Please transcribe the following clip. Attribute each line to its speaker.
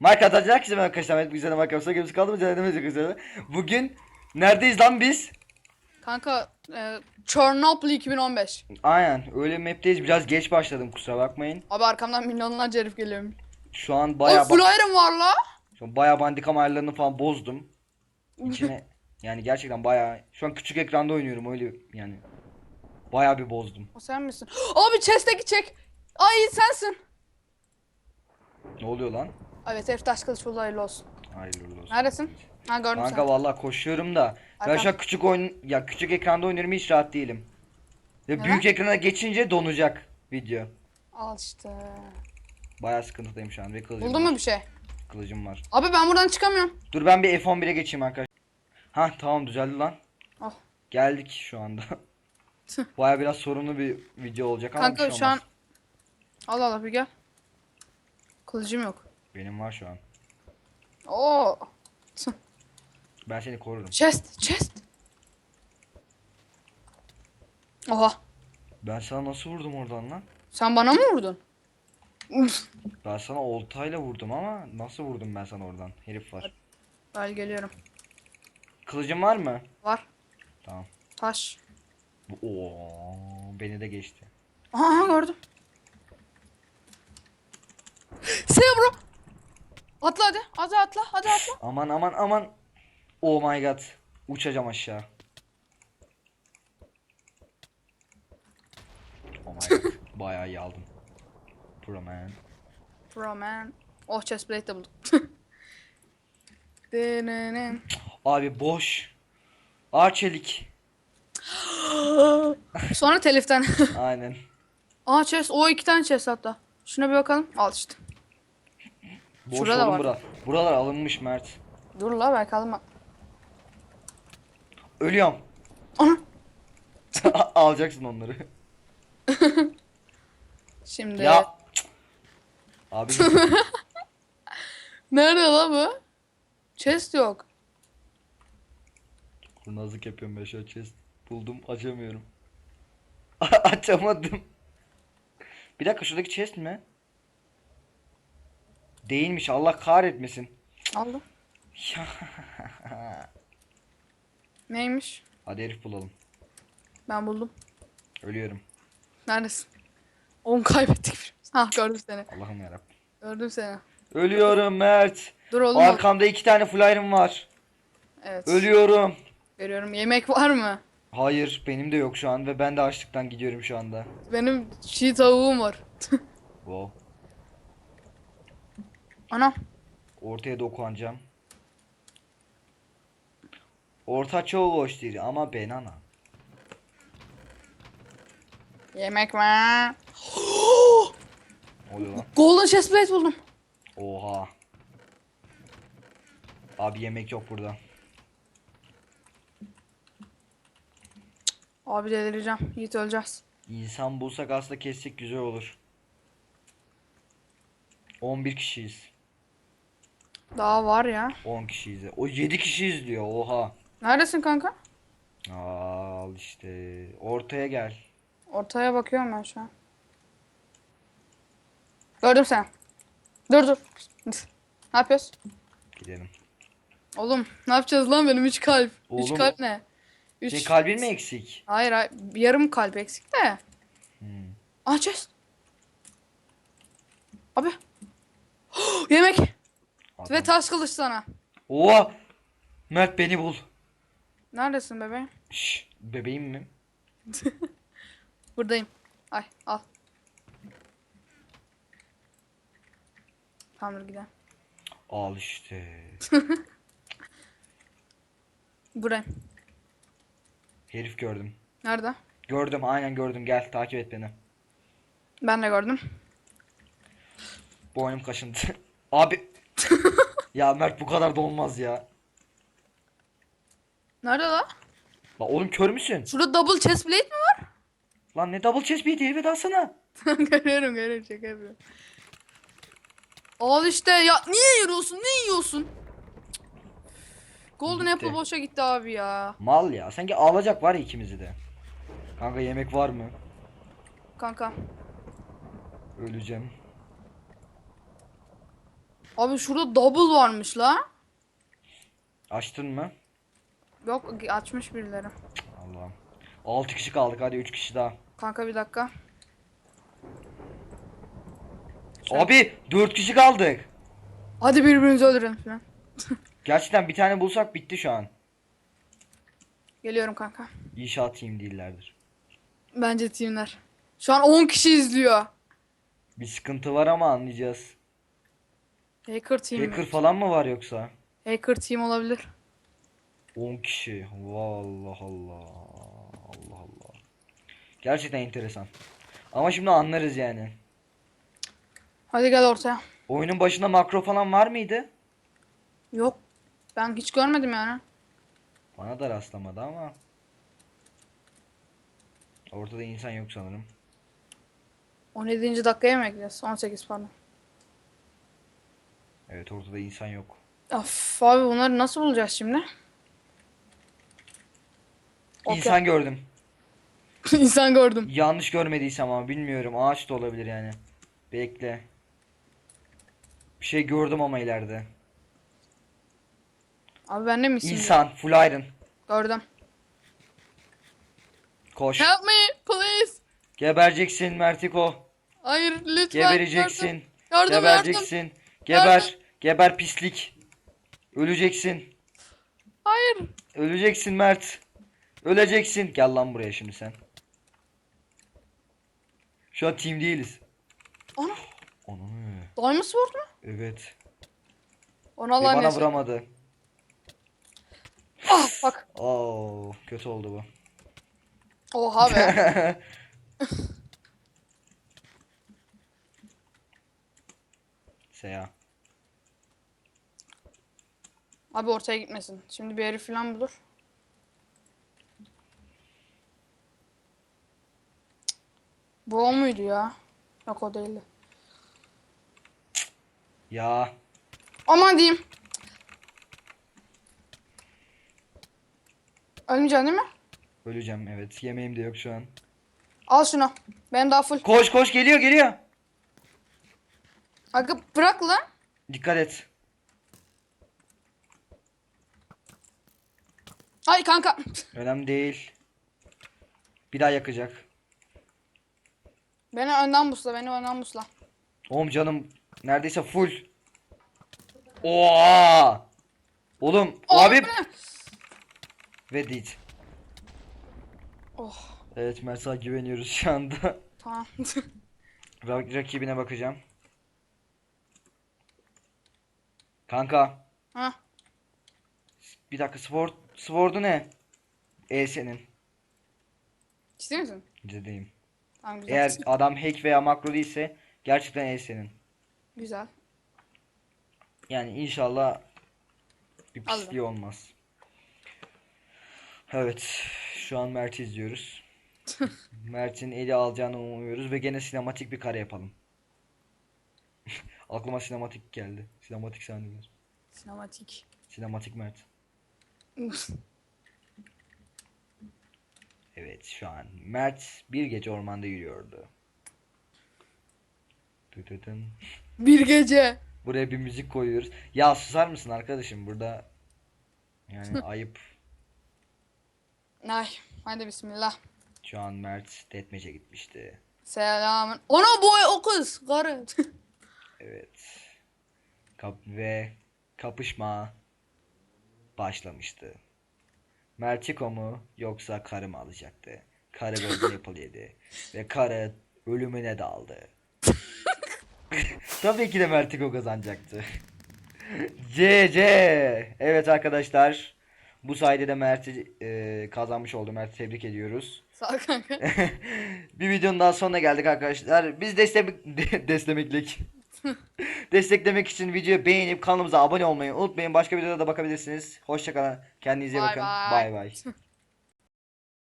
Speaker 1: Mark atacak ki ben arkadaşlar. Evet güzel mark yapsa gemisi kaldı mı? Cennetimizde güzel. Bugün neredeyiz lan biz?
Speaker 2: Kanka e, Chernobyl 2015.
Speaker 1: Aynen öyle map'teyiz. Biraz geç başladım kusura bakmayın.
Speaker 2: Abi arkamdan milyonlarca herif geliyor.
Speaker 1: Şu an
Speaker 2: Oy
Speaker 1: bayağı
Speaker 2: full iron var la.
Speaker 1: şu an bayağı bandikam ayarlarını falan bozdum. İçine yani gerçekten bayağı şu an küçük ekranda oynuyorum öyle yani. Bayağı bir bozdum.
Speaker 2: O sen misin? Abi chest'teki çek. Ay sensin.
Speaker 1: Ne oluyor lan?
Speaker 2: Evet herif taş kılıç buldu hayırlı olsun.
Speaker 1: Hayırlı olsun.
Speaker 2: Neredesin? Ha gördüm
Speaker 1: Kanka
Speaker 2: seni.
Speaker 1: vallahi koşuyorum da ben şu an küçük oyun ya küçük ekranda oynuyorum hiç rahat değilim. Ve
Speaker 2: Neden?
Speaker 1: büyük ekrana geçince donacak video.
Speaker 2: Al işte.
Speaker 1: Bayağı sıkıntıdayım şu an ve kılıcım
Speaker 2: Buldun
Speaker 1: var.
Speaker 2: mu bir şey?
Speaker 1: Kılıcım var.
Speaker 2: Abi ben buradan çıkamıyorum.
Speaker 1: Dur ben bir F11'e geçeyim arkadaşlar. Ha tamam düzeldi lan.
Speaker 2: Al.
Speaker 1: Geldik şu anda. Baya biraz sorunlu bir video olacak ama
Speaker 2: Kanka
Speaker 1: bir şey
Speaker 2: şu an
Speaker 1: olmaz.
Speaker 2: al al bir gel. Kılıcım yok.
Speaker 1: Benim var şu an.
Speaker 2: Oo.
Speaker 1: Ben seni korurum.
Speaker 2: Chest, chest. Oha.
Speaker 1: Ben sana nasıl vurdum oradan lan?
Speaker 2: Sen bana mı vurdun?
Speaker 1: Ben sana oltayla vurdum ama nasıl vurdum ben sana oradan? Herif var.
Speaker 2: Gel geliyorum.
Speaker 1: Kılıcın var mı?
Speaker 2: Var.
Speaker 1: Tamam.
Speaker 2: Taş.
Speaker 1: Oo, beni de geçti.
Speaker 2: Aha, gördüm. Selam bro. Atla hadi. Hadi atla. Hadi atla.
Speaker 1: Aman aman aman. Oh my god. Uçacağım aşağı. Oh my god. Bayağı iyi aldım. Pro man.
Speaker 2: Bro man. Oh chestplate de buldum.
Speaker 1: Abi boş. Arçelik.
Speaker 2: Sonra teliften.
Speaker 1: Aynen.
Speaker 2: Aa chest. O iki tane chest hatta. Şuna bir bakalım. Al işte.
Speaker 1: Boş
Speaker 2: Şurada
Speaker 1: oğlum
Speaker 2: var.
Speaker 1: bura. Buralar alınmış Mert.
Speaker 2: Dur la belki alma.
Speaker 1: Ölüyorum.
Speaker 2: Ana.
Speaker 1: Alacaksın onları.
Speaker 2: Şimdi.
Speaker 1: ya. Abi
Speaker 2: Nerede la bu? Chest yok.
Speaker 1: kurnazlık yapıyorum ben şu chest. Buldum açamıyorum. Açamadım. Bir dakika şuradaki chest mi? Değilmiş Allah kahretmesin. Ya.
Speaker 2: Neymiş?
Speaker 1: Hadi herif bulalım.
Speaker 2: Ben buldum.
Speaker 1: Ölüyorum.
Speaker 2: Neredesin? Oğlum kaybettik. Ha gördüm seni.
Speaker 1: Allah'ım yarabbim.
Speaker 2: Gördüm seni.
Speaker 1: Ölüyorum Mert.
Speaker 2: Dur oğlum.
Speaker 1: Arkamda iki tane iron var.
Speaker 2: Evet.
Speaker 1: Ölüyorum.
Speaker 2: Görüyorum. Yemek var mı?
Speaker 1: Hayır benim de yok şu an ve ben de açlıktan gidiyorum şu anda.
Speaker 2: Benim çiğ tavuğum var.
Speaker 1: Wow.
Speaker 2: Anam.
Speaker 1: Ortaya dokunacağım. Orta çok hoş değil ama ben ana.
Speaker 2: Yemek var.
Speaker 1: Oluyor lan?
Speaker 2: Golden chestplate buldum.
Speaker 1: Oha. Abi yemek yok burada.
Speaker 2: Abi delireceğim. Yiğit öleceğiz.
Speaker 1: İnsan bulsak aslında kessek güzel olur. 11 kişiyiz.
Speaker 2: Daha var ya.
Speaker 1: 10 kişiyiz. O 7 kişiyiz diyor. Oha.
Speaker 2: Neredesin kanka?
Speaker 1: Al işte. Ortaya gel.
Speaker 2: Ortaya bakıyorum ben şu an. Gördüm seni. Dur dur. Ne yapıyoruz?
Speaker 1: Gidelim.
Speaker 2: Oğlum ne yapacağız lan benim 3 kalp. 3
Speaker 1: Oğlum-
Speaker 2: kalp ne? 3
Speaker 1: Senin kalbin mi eksik?
Speaker 2: Hayır hayır. Yarım kalp eksik de.
Speaker 1: Hmm.
Speaker 2: Chest. Abi. Yemek. Ve
Speaker 1: Adam.
Speaker 2: taş kılıç sana.
Speaker 1: Oha. Mert beni bul.
Speaker 2: Neredesin bebeğim?
Speaker 1: Şş, bebeğim mi?
Speaker 2: Buradayım. Ay al. Tamam dur gidelim.
Speaker 1: Al işte.
Speaker 2: Buradayım.
Speaker 1: Herif gördüm.
Speaker 2: Nerede?
Speaker 1: Gördüm aynen gördüm gel takip et beni.
Speaker 2: Ben de gördüm.
Speaker 1: Boynum kaşındı. Abi. ya Mert bu kadar da olmaz ya.
Speaker 2: Nerede la?
Speaker 1: La oğlum kör müsün?
Speaker 2: Şurada double chest plate mi var?
Speaker 1: Lan ne double chest bir herife dalsana.
Speaker 2: görüyorum görüyorum şaka yapıyorum. Al işte ya niye yiyorsun ne yiyorsun? Golden
Speaker 1: Gitti.
Speaker 2: Apple boşa gitti abi ya.
Speaker 1: Mal ya sanki ağlayacak var ya ikimizi de. Kanka yemek var mı?
Speaker 2: Kanka.
Speaker 1: Öleceğim.
Speaker 2: Abi şurada double varmış la.
Speaker 1: Açtın mı?
Speaker 2: Yok açmış birileri.
Speaker 1: Allah'ım. 6 kişi kaldık hadi 3 kişi daha.
Speaker 2: Kanka bir dakika. Şöyle-
Speaker 1: Abi 4 kişi kaldık.
Speaker 2: Hadi birbirimizi öldürelim falan.
Speaker 1: Gerçekten bir tane bulsak bitti şu an.
Speaker 2: Geliyorum kanka.
Speaker 1: İnşaat team değillerdir.
Speaker 2: Bence teamler. Şu an 10 kişi izliyor.
Speaker 1: Bir sıkıntı var ama anlayacağız.
Speaker 2: Hacker team.
Speaker 1: Hacker
Speaker 2: mi?
Speaker 1: falan mı var yoksa?
Speaker 2: Hacker team olabilir.
Speaker 1: 10 kişi. Vallahi Allah. Allah Allah. Gerçekten enteresan. Ama şimdi anlarız yani.
Speaker 2: Hadi gel ortaya.
Speaker 1: Oyunun başında makro falan var mıydı?
Speaker 2: Yok. Ben hiç görmedim yani.
Speaker 1: Bana da rastlamadı ama. Ortada insan yok sanırım.
Speaker 2: 17. dakikaya mı ekliyoruz? 18 pardon.
Speaker 1: Evet ortada insan yok.
Speaker 2: Of abi bunları nasıl bulacağız şimdi? Okey.
Speaker 1: İnsan gördüm.
Speaker 2: İnsan gördüm.
Speaker 1: Yanlış görmediysem ama bilmiyorum. Ağaç da olabilir yani. Bekle. Bir şey gördüm ama ileride.
Speaker 2: Abi ben de misin?
Speaker 1: İnsan. Full iron.
Speaker 2: Gördüm.
Speaker 1: Koş.
Speaker 2: Help me please.
Speaker 1: Gebereceksin Mertiko.
Speaker 2: Hayır lütfen.
Speaker 1: Gebereceksin.
Speaker 2: Yardım. yardım.
Speaker 1: Gebereceksin. Geber. Geber pislik. Öleceksin.
Speaker 2: Hayır.
Speaker 1: Öleceksin Mert. Öleceksin. Gel lan buraya şimdi sen. Şu an team değiliz.
Speaker 2: Ana.
Speaker 1: Onu.
Speaker 2: Diamond Sword mu?
Speaker 1: Evet.
Speaker 2: Onu
Speaker 1: Ve
Speaker 2: Allah
Speaker 1: bana
Speaker 2: ne
Speaker 1: vuramadı.
Speaker 2: Ah bak.
Speaker 1: Oo, kötü oldu bu.
Speaker 2: Oha be.
Speaker 1: Seya.
Speaker 2: Abi ortaya gitmesin. Şimdi bir herif falan bulur. Bu o muydu ya? Yok o değildi.
Speaker 1: Ya.
Speaker 2: Aman diyeyim. Ölmeyeceksin değil mi?
Speaker 1: Öleceğim evet. Yemeğim de yok şu an.
Speaker 2: Al şunu. Ben daha full.
Speaker 1: Koş koş geliyor geliyor.
Speaker 2: Aga bırak lan.
Speaker 1: Dikkat et.
Speaker 2: Ay kanka.
Speaker 1: Önemli değil. Bir daha yakacak.
Speaker 2: Beni önden busla. Beni önden busla.
Speaker 1: Oğlum canım neredeyse full. Oha! Oğlum abi
Speaker 2: bu ne?
Speaker 1: ve dit.
Speaker 2: Oh.
Speaker 1: Evet Mert'e güveniyoruz şu anda.
Speaker 2: Tamam.
Speaker 1: Ra- rakibine bakacağım. Kanka
Speaker 2: ha.
Speaker 1: bir dakika Sword Sword'u ne? E senin.
Speaker 2: Ciddi misin?
Speaker 1: Cidiyim.
Speaker 2: Tamam güzel.
Speaker 1: Eğer adam hack veya makro değilse gerçekten E senin.
Speaker 2: Güzel.
Speaker 1: Yani inşallah bir pisliği olmaz. Evet. Şu an Mert'i izliyoruz. Mert'in eli alacağını umuyoruz ve gene sinematik bir kare yapalım. Aklıma sinematik geldi. Sinematik sahneler.
Speaker 2: Sinematik.
Speaker 1: Sinematik Mert. Evet şu an Mert bir gece ormanda yürüyordu.
Speaker 2: Bir gece.
Speaker 1: Buraya bir müzik koyuyoruz. Ya susar mısın arkadaşım burada yani ayıp.
Speaker 2: Ay. Hadi bismillah.
Speaker 1: Şu an Mert Detmece gitmişti.
Speaker 2: Selamın. Ana boy o kız. Karı.
Speaker 1: Evet. Kap ve kapışma başlamıştı. Mertiko mu yoksa karı mı alacaktı? Karı böyle yapılıydı. ve karı ölümüne daldı. Tabii ki de Mertiko kazanacaktı. C C. Evet arkadaşlar. Bu sayede de Mert'i e, kazanmış oldu. Mert'i tebrik ediyoruz.
Speaker 2: Sağ ol kanka.
Speaker 1: bir videonun daha sonuna geldik arkadaşlar. Biz destek de- destemeklik. Desteklemek için videoyu beğenip kanalımıza abone olmayı unutmayın. Başka videoda da bakabilirsiniz. Hoşçakalın. Kendinize iyi
Speaker 2: Bay
Speaker 1: bakın. Bay bay.